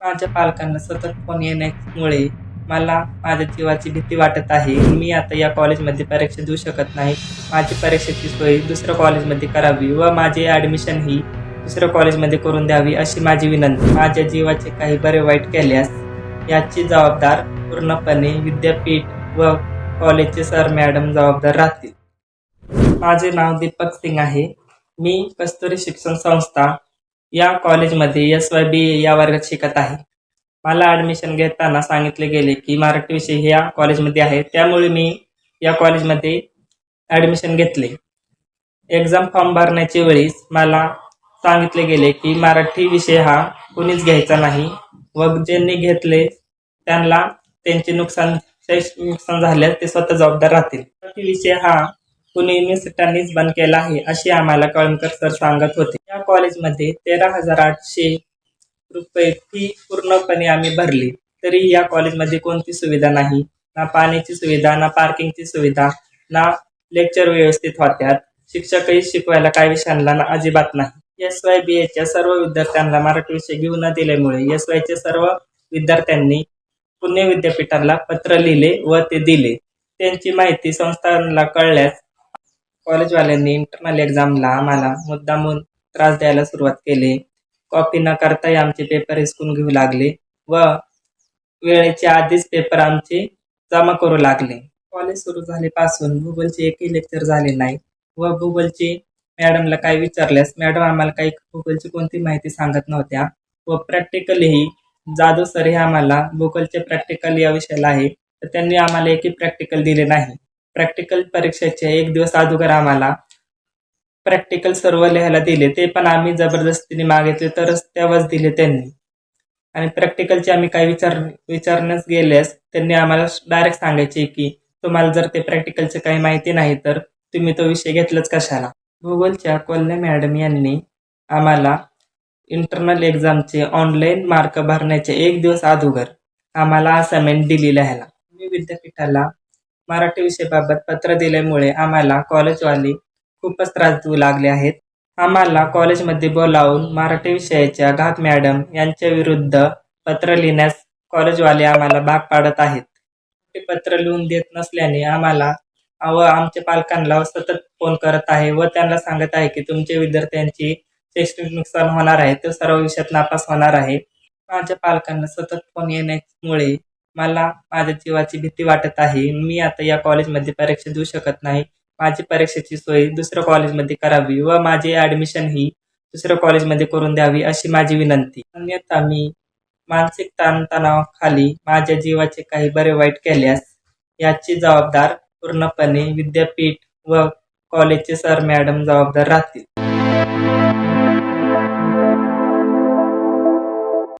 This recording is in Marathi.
माझ्या पालकांना सतत फोन येण्यामुळे मला माझ्या जीवाची भीती वाटत आहे. मी आता या कॉलेजमध्ये परीक्षा देऊ शकत नाही. माझी परीक्षेची सोय दुसऱ्या कॉलेजमध्ये करावी व माझे ॲडमिशन ही दुसऱ्या कॉलेजमध्ये करून द्यावी अशी माझी विनंती. माझ्या जीवाचे काही बरे वाईट केल्यास याची जबाबदार पूर्णपणे विद्यापीठ व कॉलेजचे सर मॅडम जबाबदार राहतील. माझे नाव दीपक सिंग आहे. मी कस्तुरी शिक्षण संस्था या कॉलेजमध्ये एस वाय बी ए या वर्गात शिकत आहे. मला ॲडमिशन घेताना सांगितले गेले की मराठी विषय या कॉलेजमध्ये आहे. त्यामुळे मी या कॉलेजमध्ये ॲडमिशन घेतले. एक्झाम फॉर्म भरण्याच्या वेळीस मला सांगितले गेले की मराठी विषय हा कुणीच घ्यायचा नाही व ज्यांनी घेतले त्यांना त्यांचे नुकसान शैक्षणिक नुकसान झाल्यास ते स्वतः जबाबदार राहतील. मराठी विषय हा पुणे युनिव्हर्सिटीनेच बंद केला आहे असे आम्हाला कळमकर सर सांगत होते. या कॉलेजमध्ये तेरा हजार आठशे रुपये फी पूर्णपणे आम्ही भरली. तरी या कॉलेजमध्ये कोणती सुविधा नाही. ना पाण्याची सुविधा ना पार्किंगची सुविधा ना लेक्चर व्यवस्थित होत्यात. शिक्षकही शिकवायला काही विषयांना ना अजिबात नाही. एस वाय बी एच्या सर्व विद्यार्थ्यांना मराठी विषय घेऊ न दिल्यामुळे एस वायच्या सर्व विद्यार्थ्यांनी पुणे विद्यापीठाला पत्र लिहिले व ते दिले. त्यांची माहिती संस्थांना कळल्यास कॉलेजवाल्यांनी इंटरनल एक्झामला आम्हाला मुद्दामून त्रास द्यायला सुरुवात केली. कॉपी न करताही आमचे पेपर हिसकून घेऊ लागले व वेळेच्या आधीच पेपर आमचे जमा करू लागले. कॉलेज सुरू झालेपासून भूगोलचे एकही लेक्चर झाले नाही व भूगोलचे मॅडमला काही विचारल्यास मॅडम आम्हाला काही भूगोलची कोणती माहिती सांगत नव्हत्या व प्रॅक्टिकलही जाधव सर हे आम्हाला भूगोलचे प्रॅक्टिकल या विषयाला आहे तर त्यांनी आम्हाला एकही प्रॅक्टिकल दिले नाही. प्रॅक्टिकल परीक्षेचे एक दिवस अगोदर आम्हाला प्रॅक्टिकल सर्व लिहायला दिले. ते पण आम्ही जबरदस्तीने मागितले तरच तेव्हाच दिले त्यांनी. आणि प्रॅक्टिकलचे आम्ही काही विचार विचारण्यास गेल्यास त्यांनी आम्हाला डायरेक्ट सांगायचे की तुम्हाला जर ते प्रॅक्टिकलचे काही माहिती नाही तर तुम्ही तो विषय घेतलाच कशाला? भूगोलच्या कोल्हे मॅडम यांनी आम्हाला इंटरनल एक्झामचे ऑनलाईन मार्क भरण्याचे एक दिवस अगोदर आम्हाला असाइनमेंट दिली लिहायला. मी विद्यापीठाला मराठी विषयाबाबत पत्र दिल्यामुळे आम्हाला कॉलेजवाले खूपच त्रास देऊ लागले आहेत. आम्हाला कॉलेजमध्ये बोलावून मराठी विषयाच्या घात मॅडम यांच्या विरुद्ध पत्र लिहिण्यास कॉलेजवाले आम्हाला भाग पाडत आहेत. ते पत्र लिहून देत नसल्याने आम्हाला व आमच्या पालकांना सतत फोन करत आहे व त्यांना सांगत आहे की तुमच्या विद्यार्थ्यांची शैक्षणिक नुकसान होणार आहे तर सर्व विषयात नापास होणार आहे. माझ्या पालकांना सतत फोन येण्यामुळे मला माझ्या जीवाची भीती वाटत आहे. मी आता या कॉलेजमध्ये परीक्षा देऊ शकत नाही. माझी परीक्षेची सोय दुसऱ्या कॉलेजमध्ये करावी व माझे ऍडमिशन ही दुसऱ्या कॉलेजमध्ये करून द्यावी अशी माझी विनंती. अन्यथा मी मानसिक ताणतणावाखाली माझ्या जीवाचे काही बरे वाईट केल्यास याची जबाबदार पूर्णपणे विद्यापीठ व कॉलेजचे सर मॅडम जबाबदार राहतील.